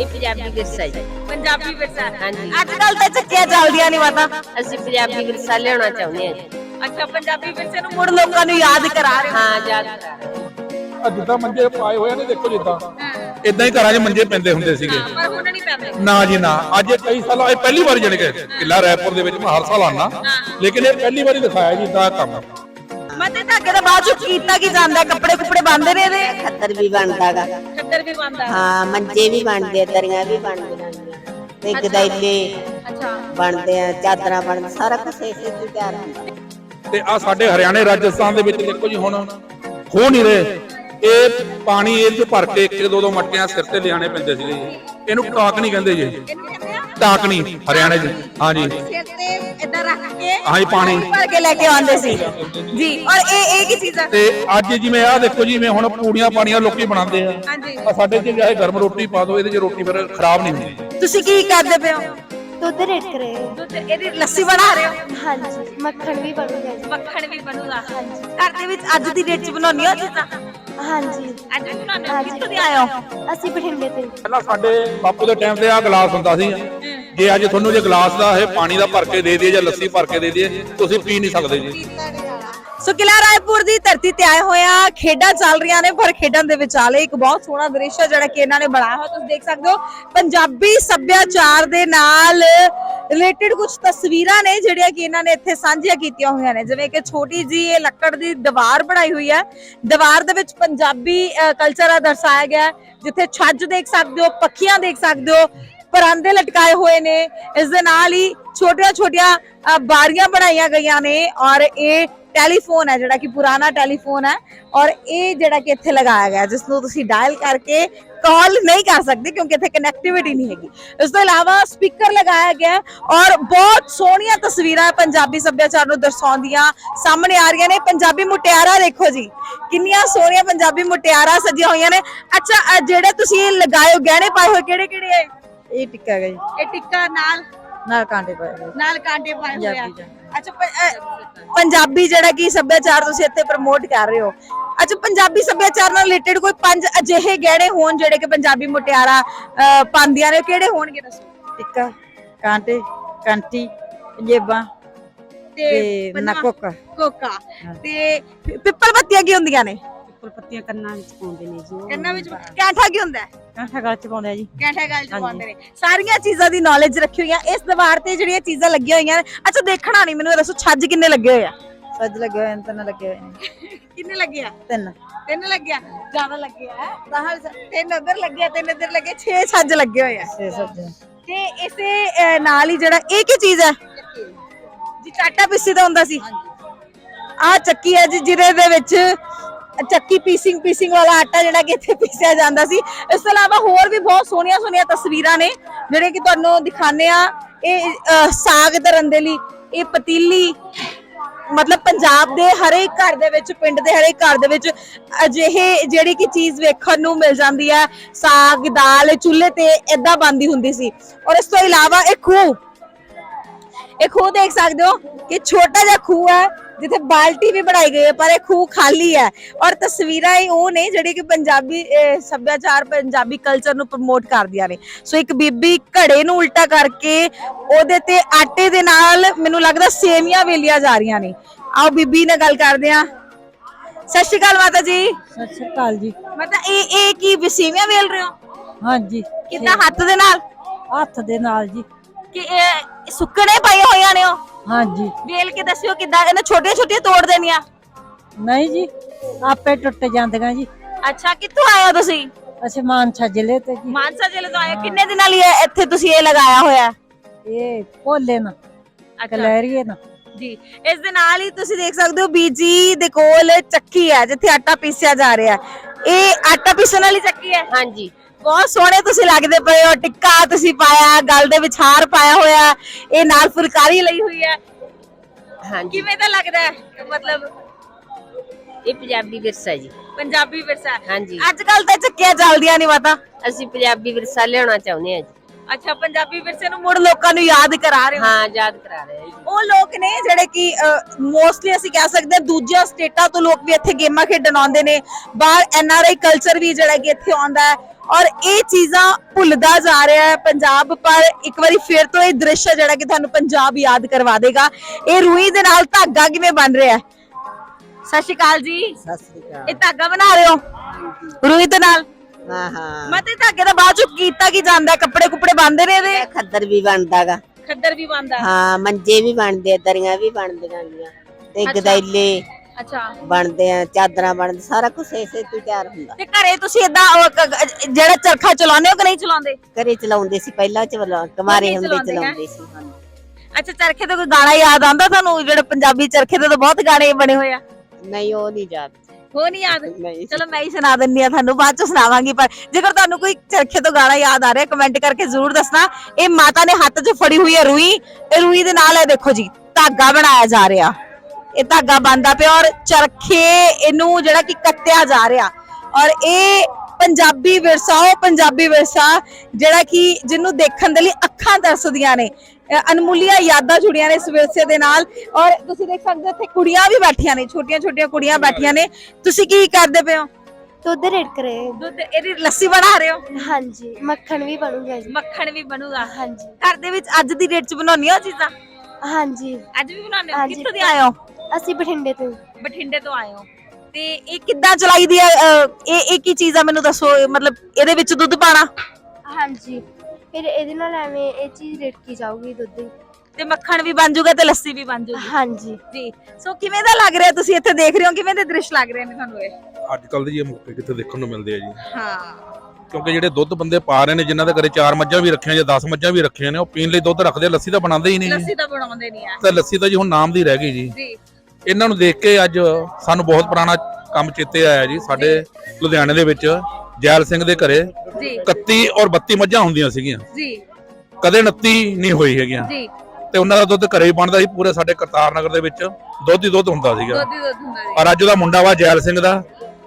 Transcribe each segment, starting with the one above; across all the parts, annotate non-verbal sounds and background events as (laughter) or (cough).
ਇਹ ਪੰਜਾਬੀ ਵਿਰਸਾ ਜੀ। ਪੰਜਾਬੀ ਵਿਰਸਾ। ਹਾਂਜੀ। ਅੱਜ ਕੱਲ ਤਾਂ ਚੱਕੀਆਂ ਚੱਲਦੀਆਂ ਨਹੀਂ ਮਾਤਾ। ਅਸੀਂ ਪੰਜਾਬੀ ਵਿਰਸਾ ਲਿਆਉਣਾ ਚਾਹੁੰਦੇ ਹਾਂ ਜੀ। ਅੱਛਾ ਪੰਜਾਬੀ ਵਿਰਸੇ ਨੂੰ ਮੁੜ ਲੋਕਾਂ ਨੂੰ ਯਾਦ ਕਰਾ ਰਹੇ ਹੋ। ਹਾਂ ਯਾਦ ਕਰਾ ਰਹੇ ਹਾਂ। ਆ ਜਿੱਦਾਂ ਮੰਜੇ ਪਾਏ ਹੋਏ ਨੇ ਦੇਖੋ ਜਿੱਦਾਂ। ਇਦਾਂ ਹੀ ਘਰਾਂ 'ਚ ਮੰਜੇ ਪੈਂਦੇ ਹੁੰਦੇ ਸੀਗੇ। ਪਰ ਹੁਣ ਨਹੀਂ ਪੈਂਦੇ। ਨਾ ਜੀ ਨਾ। ਅੱਜ ਇਹ ਕਈ ਸਾਲਾਂ ਇਹ ਪਹਿਲੀ ਵਾਰੀ ਜਾਣੀ ਕਿ ਕਿਲਾ ਰੈਪੁਰ ਦੇ ਵਿੱਚ ਮੈਂ ਹਰ ਸਾਲ ਆਣਾ ਲੇਕਿਨ ਇਹ ਪਹਿਲੀ ਵਾਰੀ ਦਿਖਾਇਆ ਜੀ ਇਦਾਂ ਕੰਮ। ਮਤੇ ਧਾਗੇ ਦਾ ਬਾਅਦ ਚ ਕੀਤਾ ਕੀ ਜਾਂਦਾ? ਕੱਪੜੇ ਕੁਪੜੇ ਬੰਨਦੇ ਨੇ ਇਹਦੇ? ਖੱਦਰ ਵੀ ਬਣਦਾਗਾ। ਖੱਦਰ ਵੀ ਬੰਦਾ ਹਾਂ ਮੰਜੇ ਵੀ ਬਣਦੇ ਦਰੀਆਂ ਵੀ ਬਣਦੀਆਂ। ਨੇ ਤੇ ਗਦੈਲੇ ਅੱਛਾ। ਬਣਦੇ ਆ ਚਾਦਰਾਂ ਬਣਦੇ ਸਾਰਾ ਕੁਝ ਇਸੇ ਤੋਂ ਤਿਆਰ ਹੁੰਦਾ ਤੇ ਆ ਸਾਡੇ ਹਰਿਆਣੇ ਰਾਜਸਥਾਨ ਦੇ ਵਿੱਚ ਦੇਖੋ ਜੀ ਹੁਣ ਖੋ ਨਹੀਂ ਰਹੇ। ਇਹ ਪਾਣੀ ਇਹ ਚ ਭਰ ਕੇ ਇੱਕ ਦੋ ਦੋ ਮਟਕਿਆਂ ਸਿਰ ਤੇ ਲਿਆਣੇ ਪੈਂਦੇ ਸੀਗੇ ਜੀ। ਇਹਨੂੰ ਕਹਿੰਦੇ ਜੀ। ਇਹਨੂੰ ਕਹਿੰਦੇ ਆ ਟਾਕਣੀ ਹਰਿਆਣੇ 'ਚ। ਹਾਂਜੀ। ਸਿਰ ਤੇ ਇਦਾਂ ਰੱਖ ਕੇ ਹਾਂਜੀ ਪਾਣੀ। ਭਰ ਕੇ ਲੈ ਕੇ ਆਉਂਦੇ ਸੀ। ਜੀ ਔਰ ਇਹ ਇਹ ਕੀ ਚੀਜ਼ ਹੈ ਤੇ ਅੱਜ ਜਿਵੇਂ ਆਹ ਦੇਖੋ ਜੀ ਜਿਵੇਂ ਹੁਣ ਪੂੜੀਆਂ ਪਾਣੀਆਂ ਲੋਕੀ ਬਣਾਉਂਦੇ ਆ। ਹਾਂਜੀ। ਆ ਸਾਡੇ ਚ ਚਾਹੇ ਗਰਮ ਰੋਟੀ ਪਾ ਦਿਓ ਇਹਦੇ ਚ ਰੋਟੀ ਫਿਰ ਖਰਾਬ ਨਹੀਂ ਹੁੰਦੀ। ਤੁਸੀਂ ਕੀ ਕਰਦੇ ਪਏ ਹੋ? ਦੁੱਧ ਰੇਟ ਰਹੇ ਹੋ। ਦੁੱਧ ਇਹਦੀ ਲੱਸੀ ਬਣਾ ਰਹੇ ਹੋ? ਹਾਂਜੀ ਮੱਖਣ ਵੀ ਬਣੂਗਾ। ਮੱਖਣ ਵੀ ਬਣੂਗਾ। ਘਰ ਦੇ ਵਿੱਚ ਅੱਜ ਦੀ ਡੇਟ ਚ ਬਣਾਉਣੀ ਹੋ ਚੀਜ਼ਾਂ? ਹਾਂਜੀ। ਅੱਜ ਵੀ ਬਣਾਉਂਦੇ ਹੋ ਕਿੱਥੋਂ ਦੀ ਆਏ ਹੋ? ਅਸੀਂ ਬਠਿੰਡੇ ਤੋਂ ਹੀ। ਪਹਿਲਾਂ ਸਾਡੇ ਬਾਪੂ ਦੇ ਟਾਈਮ ਤੇ ਆਹ ਗਲਾਸ ਹੁੰਦਾ ਸੀ। ਜੇ ਅੱਜ ਤੁਹਾਨੂੰ ਜੇ ਗਲਾਸ ਦਾ ਇਹ ਪਾਣੀ ਦਾ ਭਰ ਕੇ ਦੇ ਦਈਏ ਜਾਂ ਲੱਸੀ ਭਰ ਕੇ ਦੇ ਦਈਏ ਤੁਸੀਂ ਪੀ ਨਹੀਂ ਸਕਦੇ ਜੀ। ਸੋ ਕਿਲਾ ਰਾਏਪੁਰ ਦੀ ਧਰਤੀ ਤੇ ਆਏ ਹੋਏ ਆ। ਖੇਡਾਂ ਚੱਲ ਰਹੀਆਂ ਨੇ, ਪਰ ਖੇਡਾਂ ਦੇ ਵਿਚਾਲੇ ਇੱਕ ਬਹੁਤ ਸੋਹਣਾ ਦ੍ਰਿਸ਼ ਹੈ ਜਿਹੜਾ ਕਿ ਇਹਨਾਂ ਨੇ ਬਣਾਇਆ ਹੋਇਆ। ਤੁਸੀਂ ਦੇਖ ਸਕਦੇ ਹੋ, ਪੰਜਾਬੀ ਸੱਭਿਆਚਾਰ ਦੇ ਨਾਲ ਰਿਲੇਟਡ ਕੁਝ ਤਸਵੀਰਾਂ ਨੇ, ਜਿਹੜੀਆਂ ਕਿ ਇਹਨਾਂ ਨੇ ਇੱਥੇ ਸਾਂਝੀਆਂ ਕੀਤੀਆਂ ਹੋਈਆਂ ਨੇ। ਜਿਵੇਂ ਕਿ ਛੋਟੀ ਜੀ ਇਹ ਲੱਕੜ ਦੀ ਦੀਵਾਰ ਬਣਾਈ ਹੋਈ ਹੈ। ਦੀਵਾਰ ਦੇ ਵਿੱਚ ਪੰਜਾਬੀ ਕਲਚਰ ਆ ਦਰਸਾਇਆ ਗਿਆ ਜਿੱਥੇ ਛੱਜ ਦੇਖ ਸਕਦੇ ਹੋ, ਪੱਖੀਆਂ ਦੇਖ ਸਕਦੇ ਹੋ, ਪਰਾਂਦੇ ਲਟਕਾਏ ਹੋਏ ਨੇ। ਇਸ ਦੇ ਨਾਲ ਹੀ ਛੋਟੀਆਂ ਛੋਟੀਆਂ ਬਾਰੀਆਂ ਬਣਾਈਆਂ ਗਈਆਂ ਨੇ ਔਰ ਇਹ ਟੈਲੀਫੋਨ ਹੈ ਜਿਹੜਾ ਕਿ ਪੁਰਾਣਾ ਟੈਲੀਫੋਨ ਹੈ ਔਰ ਇਹ ਜਿਹੜਾ ਕਿ ਇੱਥੇ ਲਗਾਇਆ ਗਿਆ ਜਿਸ ਨੂੰ ਤੁਸੀਂ ਡਾਇਲ ਕਰਕੇ ਕਾਲ ਨਹੀਂ ਕਰ ਸਕਦੇ ਕਿਉਂਕਿ ਇੱਥੇ ਕਨੈਕਟੀਵਿਟੀ ਨਹੀਂ ਹੈਗੀ। ਇਸ ਤੋਂ ਇਲਾਵਾ ਸਪੀਕਰ ਲਗਾਇਆ ਗਿਆ ਹੈ ਔਰ ਬਹੁਤ ਸੋਹਣੀਆਂ ਤਸਵੀਰਾਂ ਪੰਜਾਬੀ ਸੱਭਿਆਚਾਰ ਨੂੰ ਦਰਸਾਉਂਦੀਆਂ ਸਾਹਮਣੇ ਆ ਰਹੀਆਂ ਨੇ। ਪੰਜਾਬੀ ਮੁਟਿਆਰਾਂ ਦੇਖੋ ਜੀ ਕਿੰਨੀਆਂ ਸੋਹਣੀਆਂ ਪੰਜਾਬੀ ਮੁਟਿਆਰਾਂ ਸਜੀਆਂ ਹੋਈਆਂ ਨੇ। ਅੱਛਾ ਜਿਹੜੇ ਤੁਸੀਂ ਇਹ ਲਗਾਏ ਹੋ ਗਹਿਣੇ ਪਾਏ ਹੋਏ ਕਿਹੜੇ ਕਿਹੜੇ ਹੈ ਇਹ? ਟਿੱਕਾ ਹੈਗਾ ਜੀ। ਇਹ ਟਿੱਕਾ ਨਾਲ? ਨਾਲ ਕਾਂਟੇ ਪਾਏ। ਨਾਲ ਕਾਂਟੇ ਪਾਏ ਹੋਏ ਆ। ਅੱਛਾ ਪ- ਅ, ਪੰਜਾਬੀ ਜਿਹੜਾ ਕਿ ਸੱਭਿਆਚਾਰ ਤੁਸੀਂ ਇੱਥੇ ਪ੍ਰਮੋਟ ਕਰ ਰਹੇ ਹੋ। ਅੱਛਾ ਪੰਜਾਬੀ ਸੱਭਿਆਚਾਰ ਨਾਲ ਰਿਲੇਟਡ ਕੋਈ ਪੰਜ ਅਜਿਹੇ ਗਹਿਣੇ ਹੋਣ ਜਿਹੜੇ ਕਿ ਪੰਜਾਬੀ ਮੁਟਿਆਰਾਂ ਅ, ਪਾਉਂਦੀਆਂ ਨੇ ਕਿਹੜੇ ਹੋਣਗੇ ਦੱਸੋ? ਟਿੱਕਾ ਕਾਂਟੇ ਕੰਟੀ ਜੇਬਾਂ ਤੇ ਪੰਜਵਾਂ- ਨੱਕੋਕਾ ਕੋਕਾ। ਤੇ ਪਿ- ਪਿੱਪਲ ਪੱਤੀਆਂ ਕੀ ਹੁੰਦੀਆਂ ਨੇ? ਪੱਤੀਆਂ ਕੰਨਾਂ ਵਿੱਚ ਪਾਉਂਦੇ ਨੇ ਜੀ ਕੰਨਾਂ ਵਿੱਚ ਕੈਂਠਾ ਕੀ ਹੁੰਦਾ ਹੈ? ਕਾਂਠਾ ਗਲ ਚ ਪਾਉਂਦੇ ਆ ਜੀ। ਕੈਂਠਾ ਗੱਲ ਚ ਪਾਉਂਦੇ ਨੇ। ਸਾਰੀਆਂ ਚੀਜ਼ਾਂ ਦੀ ਨੌਲੇਜ ਰੱਖੀ ਹੋਈਆਂ ਇਸ ਦੀਵਾਰ ਤੇ ਜਿਹੜੀਆਂ ਚੀਜ਼ਾਂ ਲੱਗੀਆਂ ਹੋਈਆਂ ਨੇ ਅੱਛਾ ਦੇਖਣਾ ਨਹੀਂ ਮੈਨੂੰ ਇਹ ਦੱਸੋ ਛੱਜ ਕਿੰਨੇ ਲੱਗੇ ਹੋਏ ਆ? ਸੱਜ ਲੱਗੇ ਹੋਏ ਨੇ ਤਿੰਨ ਲੱਗੇ ਹੋਏ ਨੇ। (laughs) ਕਿੰਨੇ ਲੱਗੇ ਆ? ਤਿੰਨ। ਤਿੰਨ ਲੱਗਿਆ ਜ਼ਿਆਦਾ ਲੱਗਿਆ ਬਾਹਰ ਤਿੰਨ ਉਧਰ ਲੱਗਿਆ ਤਿੰਨ ਇੱਧਰ ਲੱਗੇ 6 ਛੱਜ ਲੱਗੇ ਹੋਏ ਆ। ਛੇ ਸੱਜ ਤੇ ਇਸੇ ਨਾਲ ਹੀ ਜਿਹੜਾ ਇਹ ਕੀ ਚੀਜ਼ ਹੈ ਜੀ ਚਾਟਾ ਪੀਸੀ ਦਾ ਹੁੰਦਾ ਸੀ। ਆ ਚੱਕੀ ਹੈ ਜੀ ਜਿਹਦੇ ਦੇ ਵਿੱਚ ਚੱਕੀ ਪੀਸਿੰਗ ਪੀਸਿੰਗ ਵਾਲਾ ਆਟਾ ਜਿਹੜਾ ਕਿ ਇੱਥੇ ਪੀਸਿਆ ਜਾਂਦਾ ਸੀ। ਇਸ ਤੋਂ ਇਲਾਵਾ ਹੋਰ ਵੀ ਬਹੁਤ ਸੋਹਣੀਆਂ ਸੋਹਣੀਆਂ ਤਸਵੀਰਾਂ ਨੇ, ਜਿਹੜੇ ਕਿ ਤੁਹਾਨੂੰ ਦਿਖਾਣੇ ਆ ਇਹ ਸਾਗ ਧਰਨ ਦੇ ਲਈ, ਇਹ ਪਤੀਲੀ, ਮਤਲਬ ਪੰਜਾਬ ਦੇ ਹਰੇਕ ਘਰ ਦੇ ਵਿੱਚ, ਪਿੰਡ ਦੇ ਹਰੇਕ ਘਰ ਦੇ ਵਿੱਚ ਅਜਿਹੇ ਜਿਹੜੀ ਕਿ ਚੀਜ਼ ਵੇਖਣ ਨੂੰ ਮਿਲ ਜਾਂਦੀ ਹੈ। ਸਾਗ, ਦਾਲ, ਚੁੱਲ੍ਹੇ ਤੇ ਇਦਾਂ ਬਣਦੀ ਹੁੰਦੀ ਸੀ। ਔਰ ਇਸ ਤੋਂ ਇਲਾਵਾ ਇਹ ਖੂਹ। ਇਹ ਖੂਹ ਦੇਖ ਸਕਦੇ ਹੋ ਕਿ ਛੋਟਾ ਜਿਹਾ ਖੂਹ ਹੈ। ਜਿੱਥੇ ਬਾਲਟੀ ਵੀ ਬਣਾਈ ਗਈ ਹੈ ਪਰ ਇਹ ਖੂਹ ਖਾਲੀ ਹੈ। ਔਰ ਤਸਵੀਰਾਂ ਹੀ ਉਹ ਨੇ ਜਿਹੜੀ ਕਿ ਪੰਜਾਬੀ ਸੱਭਿਆਚਾਰ ਪੰਜਾਬੀ ਕਲਚਰ ਨੂੰ ਪ੍ਰਮੋਟ ਕਰਦੀਆਂ ਨੇ। ਸੋ ਇੱਕ ਬੀਬੀ ਘੜੇ ਨੂੰ ਉਲਟਾ ਕਰਕੇ ਉਹਦੇ ਤੇ ਆਟੇ ਦੇ ਨਾਲ ਮੈਨੂੰ ਲੱਗਦਾ ਸੇਵੀਆਂ ਵੇਲੀਆਂ ਜਾ ਰਹੀਆਂ ਨੇ। ਆਓ ਬੀਬੀ ਨਾਲ ਗੱਲ ਕਰਦੇ ਆ ਸਤਿ ਸ਼੍ਰੀ ਅਕਾਲ ਮਾਤਾ ਜੀ। ਸਤਿ ਸ਼੍ਰੀ ਅਕਾਲ ਜੀ। ਮਾਤਾ ਇਹ ਇਹ ਕੀ ਸੇਵੀਆਂ ਵੇਲ ਰਹੇ ਹੋ? ਹਾਂਜੀ। ਕਿੰਨਾ ਹੱਥ ਦੇ ਨਾਲ? ਹੱਥ ਦੇ ਨਾਲ ਜੀ। ਕਿ ਇਹ ਸੁੱਕਣੇ ਪਏ ਹੋਈਆਂ ਨੇ ਉਹ? ਹਾਂਜੀ। ਵੇਲ ਕੇ ਦੱਸਿਓ ਕਿਦਾਂ? ਇਹਨਾਂ ਛੋਟੀਆਂ ਛੋਟੀਆਂ ਤੋੜ ਦੇਣੀਆਂ? ਨਹੀਂ ਜੀ ਆਪੇ ਟੁੱਟ ਜਾਂਦੀਆਂ ਜੀ। ਅੱਛਾ ਕਿੱਥੋਂ ਆਏ ਹੋ ਤੁਸੀਂ? ਅਸੀਂ ਮਾਨਸਾ ਜ਼ਿਲ੍ਹੇ ਤੇ ਜੀ। ਮਾਨਸਾ ਜ਼ਿਲ੍ਹੇ ਤੋਂ ਆਏ ਹੋ। ਕਿੰਨੇ ਦਿਨਾਂ ਲਈ ਇਹ- ਇੱਥੇ ਤੁਸੀਂ ਇਹ ਲਗਾਇਆ ਹੋਇਆ? ਹੈ? ਇਹ ਭੋਲੇ ਨਾ ਕਲੈਰੀਏ ਨਾ। ਜੀ। ਇਸ ਦੇ ਨਾਲ ਹੀ ਤੁਸੀਂ ਦੇਖ ਸਕਦੇ ਹੋ ਬੀਜੀ ਦੇ ਕੋਲ ਚੱਕੀ ਹੈ ਜਿੱਥੇ ਆਟਾ ਪੀਸਿਆ ਜਾ ਰਿਹਾ ਹੈ। ਇਹ ਆਟਾ ਪੀਸਣ ਵਾਲੀ ਚੱਕੀ ਹੈ? ਹਾਂਜੀ। ਬਹੁਤ ਸੋਹਣੇ ਤੁਸੀਂ ਲੱਗਦੇ ਪਏ ਹੋ। ਟਿੱਕਾ ਤੁਸੀਂ ਪਾਇਆ ਗਲ ਦੇ ਵਿੱਚ ਹਾਰ ਪਾਇਆ ਹੋਇਆ ਇਹ ਨਾਲ ਫੁਲਕਾਰੀ ਲਈ ਹੋਈ ਹੈ। ਹਾਂਜੀ। ਕਿਵੇਂ ਦਾ ਲੱਗਦਾ ਹੈ? ਮਤਲਬ ਇਹ ਪੰਜਾਬੀ ਵਿਰਸਾ ਜੀ। ਪੰਜਾਬੀ ਵਿਰਸਾ। ਹਾਂਜੀ। ਅੱਜ ਕੱਲ ਤਾਂ ਚੱਕੀਆਂ ਚੱਲਦੀਆਂ ਨਹੀਂ ਮਾਤਾ। ਅਸੀਂ ਪੰਜਾਬੀ ਵਿਰਸਾ ਲਿਆਉਣਾ ਚਾਹੁੰਦੇ ਹਾਂ ਜੀ। ਅੱਛਾ ਪੰਜਾਬੀ ਵਿਰਸੇ ਨੂੰ ਮੁੜ ਲੋਕਾਂ ਨੂੰ ਯਾਦ ਕਰਾ ਰਹੇ ਹੋ? ਹਾਂ ਯਾਦ ਕਰਾ ਰਹੇ ਹਾਂ ਜੀ। ਉਹ ਲੋਕ ਨੇ ਜਿਹੜੇ ਕਿ ਮੋਸਟਲੀ ਅਸੀਂ ਕਹਿ ਸਕਦੇ ਹਾਂ ਦੂਜੀਆਂ ਸਟੇਟਾਂ ਤੋਂ ਲੋਕ ਵੀ ਇੱਥੇ ਗੇਮਾਂ ਖੇਡਣ ਆਉਂਦੇ ਨੇ। ਬਾਹਰ ਐਨ ਆਰ ਆਈ ਕਲਚਰ ਵੀ ਜਿਹੜਾ ਕਿ ਇੱਥੇ ਆਉਂਦਾ ਹੈ। ਔਰ ਇਹ ਚੀਜ਼ਾਂ ਭੁੱਲਦਾ ਜਾ ਰਿਹਾ ਹੈ ਪੰਜਾਬ ਪਰ ਇੱਕ ਵਾਰੀ ਫਿਰ ਤੋਂ ਇਹ ਦ੍ਰਿਸ਼ ਜਿਹੜਾ ਕਿ ਤੁਹਾਨੂੰ ਪੰਜਾਬ ਯਾਦ ਕਰਵਾ ਦੇਗਾ। ਇਹ ਰੂਈ ਦੇ ਨਾਲ ਧਾਗਾ ਕਿਵੇਂ ਬਣ ਰਿਹਾ ਹੈ? ਸਤਿ ਸ਼੍ਰੀ ਅਕਾਲ ਜੀ। ਸਤਿ ਸ੍ਰੀ ਅਕਾਲ। ਇਹ ਧਾਗਾ ਬਣਾ ਰਹੇ ਹੋ? ਰੂਈ ਦੇ ਨਾਲ? ਹਾਂ ਹਾਂ। ਮੈਂ ਤੇ ਧਾਗੇ ਦਾ ਬਾਅਦ ਚ ਕੀਤਾ ਕੀ ਜਾਂਦਾ? ਕੱਪੜੇ ਕੁਪੜੇ ਬੰਨਦੇ ਨੇ ਇਹਦੇ? ਇਹ ਖੱਦਰ ਵੀ ਬਣਦਾਗਾ। ਖੱਦਰ ਵੀ ਬੰਨਦਾ ਹਾਂ। ਮੰਜੇ ਵੀ ਬਣਦੇ ਦਰੀਆਂ ਵੀ ਬਣਦੀਆਂ ਗੀਆਂ ਤੇ ਗਦੈਲੇ ਅੱਛਾ। ਬਣਦੇ ਆ ਚਾਦਰਾਂ ਬਣਦੇ ਸਾਰਾ ਕੁਝ ਇਸੇ ਤੋਂ ਤਿਆਰ ਹੁੰਦਾ। ਤੇ ਘਰੇ ਤੁਸੀਂ ਇਦਾਂ ਜਿਹੜਾ ਚਰਖਾ ਚਲਾਉਂਦੇ ਹੋ ਕਿ ਨਹੀਂ ਚਲਾਉਂਦੇ? ਘਰੇ ਚਲਾਉਂਦੇ ਸੀ ਪਹਿਲਾਂ ਚਲਾ ਕਮਾਰੇ ਘਰੇ ਹੁੰਦੇ ਚਲਾਉਂਦੇ ਆ। ਚਲਾਉਂਦੇ ਸੀ। ਹਾਂਜੀ। ਅੱਛਾ ਚਰਖੇ ਤੋਂ ਕੋਈ ਗਾਣਾ ਯਾਦ ਆਉਂਦਾ ਤੁਹਾਨੂੰ? ਜਿਹੜੇ ਪੰਜਾਬੀ ਚਰਖੇ ਤੇ ਤਾਂ ਬਹੁਤ ਗਾਣੇ ਬਣੇ ਹੋਏ ਆ। ਨਹੀਂ ਉਹ ਨਹੀਂ ਯਾਦ। ਹੋ ਨਹੀਂ ਯਾਦ? (laughs) ਨਹੀਂ। ਚਲੋ ਮੈਂ ਹੀ ਸੁਣਾ ਦਿੰਨੀ ਆ ਤੁਹਾਨੂੰ ਬਾਅਦ ਚ ਸੁਣਾਵਾਂਗੀ ਪਰ ਜੇਕਰ ਤੁਹਾਨੂੰ ਕੋਈ ਚਰਖੇ ਤੋਂ ਗਾਣਾ ਯਾਦ ਆ ਰਿਹਾ ਕਮੈਂਟ ਕਰਕੇ ਜ਼ਰੂਰ ਦੱਸਣਾ। ਇਹ ਮਾਤਾ ਨੇ ਹੱਥ 'ਚ ਫੜੀ ਹੋਈ ਹੈ ਰੂਈ। ਇਹ ਰੂਈ ਦੇ ਨਾਲ ਦੇਖੋ ਜੀ ਧਾਗਾ ਬਣਾਇਆ ਜਾ ਰਿਹਾ। ਇਹ ਧਾਗਾ ਬੰਦਾ ਪਿਆ ਔਰ ਚਰਖੇ ਇਹਨੂੰ ਜਿਹੜਾ ਕਿ ਕੱਤਿਆ ਜਾ ਰਿਹਾ। ਔਰ ਇਹ ਪੰਜਾਬੀ ਵਿਰਸਾ ਉਹ ਪੰਜਾਬੀ ਵਿਰਸਾ ਜਿਹੜਾ ਕਿ ਜਿਹਨੂੰ ਦੇਖਣ ਦੇ ਲਈ ਅੱਖਾਂ ਤਰਸਦੀਆਂ ਨੇ। ਅਨਮੁੱਲੀਆਂ ਯਾਦਾਂ ਜੁੜੀਆਂ ਨੇ ਇਸ ਵਿਰਸੇ ਦੇ ਨਾਲ। ਔਰ ਤੁਸੀਂ ਦੇਖ ਸਕਦੇ ਹੋ ਇੱਥੇ ਕੁੜੀਆਂ ਵੀ ਬੈਠੀਆਂ ਨੇ ਛੋਟੀਆਂ ਛੋਟੀਆਂ ਕੁੜੀਆਂ ਬੈਠੀਆਂ ਨੇ। ਤੁਸੀਂ ਕੀ ਕਰਦੇ ਪਏ ਹੋ? ਦੁੱਧ ਰਿੜਕ ਰਹੇ। ਹਾਂ। ਦੁੱਧ ਇਹਦੀ ਲੱਸੀ ਬਣਾ ਰਹੇ ਹੋ? ਹਾਂਜੀ ਮੱਖਣ ਵੀ ਬਣੂਗਾ ਜੀ। ਮੱਖਣ ਵੀ ਬਣੂਗਾ। ਹਾਂਜੀ। ਘਰ ਦੇ ਵਿੱਚ ਅੱਜ ਦੀ ਡੇਟ 'ਚ ਬਣਾਉਣੀ ਹੋ ਚੀਜ਼ਾਂ? ਹਾਂਜੀ। ਅੱਜ ਵੀ ਬਣਾਉਂਦੇ ਹੋ? ਹਾਂਜੀ। ਕਿੱਥੋਂ ਦੀ ਆਏ ਹੋ? ਅਸੀਂ ਬਠਿੰਡੇ ਤੋਂ ਬਠਿੰਡੇ ਤੋਂ ਆਏ ਹੋ। ਤੇ ਇਹ ਕਿੱਦਾਂ ਚਲਾਈਦੀ ਹੈ ਅਹ, ਇਹ ਇਹ ਕੀ ਚੀਜ਼ ਆ? ਮੈਨੂੰ ਦੱਸੋ ਮਤਲਬ ਇਹਦੇ ਵਿੱਚ ਦੁੱਧ ਪਾਣਾ? ਹਾਂਜੀ। ਫਿਰ ਇਹਦੇ ਨਾਲ ਐਵੇਂ ਇਹ ਚੀਜ਼ ਰਿੜਕੀ ਜਾਊਗੀ ਦੁੱਧ ਦੀ। ਤੇ ਮੱਖਣ ਵੀ ਬਣ ਜਾਊਗਾ ਤੇ ਲੱਸੀ ਵੀ ਬਣ ਜਾਊਗੀ ਹਾਂਜੀ। ਜੀ। ਸੋ ਕਿਵੇਂ ਦਾ ਲੱਗ ਰਿਹਾ ਤੁਸੀਂ ਇੱਥੇ ਦੇਖ ਰਹੇ ਹੋ? ਕਿਵੇਂ ਦੇ ਦ੍ਰਿਸ਼ ਲੱਗ ਰਹੇ ਨੇ ਤੁਹਾਨੂੰ ਇਹ? ਅੱਜ ਕੱਲ ਦੇ ਜੀ ਇਹ ਮੌਕੇ ਕਿੱਥੇ ਦੇਖਣ ਨੂੰ ਮਿਲਦੇ ਆ ਜੀ। ਹਾਂ। ਕਿਉਂਕਿ ਜਿਹੜੇ ਦੁੱਧ ਬੰਦੇ ਪਾ ਰਹੇ ਨੇ ਜਿਨ੍ਹਾਂ ਦੇ ਘਰੇ ਚਾਰ ਮੱਝਾਂ ਵੀ ਰੱਖੀਆਂ ਜਾਂ 10 ਮੱਝਾਂ ਵੀ ਰੱਖੀਆਂ ਨੇ ਉਹ ਪੀਣ ਲਈ ਦੁੱਧ ਰੱਖਦੇ ਆ, ਲੱਸੀ ਤਾਂ ਬਣਾਉਂਦੇ ਹੀ ਨਹੀਂ ਜੀ। ਲੱਸੀ ਤਾਂ ਬਣਾਉਂਦੇ ਨਹੀਂ ਆ। ਤਾਂ ਲੱਸੀ ਤਾਂ ਜੀ ਹੁਣ ਨਾਮ ਦੀ ਰਹਿ ਗਈ ਜੀ। ਜੀ। ਇਹਨਾਂ ਨੂੰ ਦੇਖ ਕੇ ਅੱਜ ਸਾਨੂੰ ਬਹੁਤ ਪੁਰਾਣਾ ਕੰਮ ਚੇਤੇ ਆਇਆ ਜੀ ਸਾਡੇ ਲੁਧਿਆਣੇ ਦੇ ਵਿੱਚ ਜੈਲ ਸਿੰਘ ਦੇ ਘਰੇ ਜੀ। 31 ਔਰ 32 ਮੱਝਾਂ ਹੁੰਦੀਆਂ ਸੀਗੀਆਂ। ਜੀ। ਕਦੇ 29 ਨਹੀਂ ਹੋਈ ਹੈਗੀਆਂ। ਜੀ। ਤੇ ਉਹਨਾਂ ਦਾ ਦੁੱਧ ਘਰੇ ਹੀ ਬਣਦਾ ਸੀ ਪੂਰੇ ਸਾਡੇ ਕਰਤਾਰ ਨਗਰ ਦੇ ਵਿੱਚ ਦੁੱਧ ਹੀ ਦੁੱਧ ਹੁੰਦਾ ਸੀਗਾ। ਦੁੱਧ ਹੀ ਦੁੱਧ ਹੁੰਦਾ ਜੀ। ਔਰ ਅੱਜ ਉਹਦਾ ਮੁੰਡਾ ਵਾ ਜੈਲ ਸਿੰਘ ਦਾ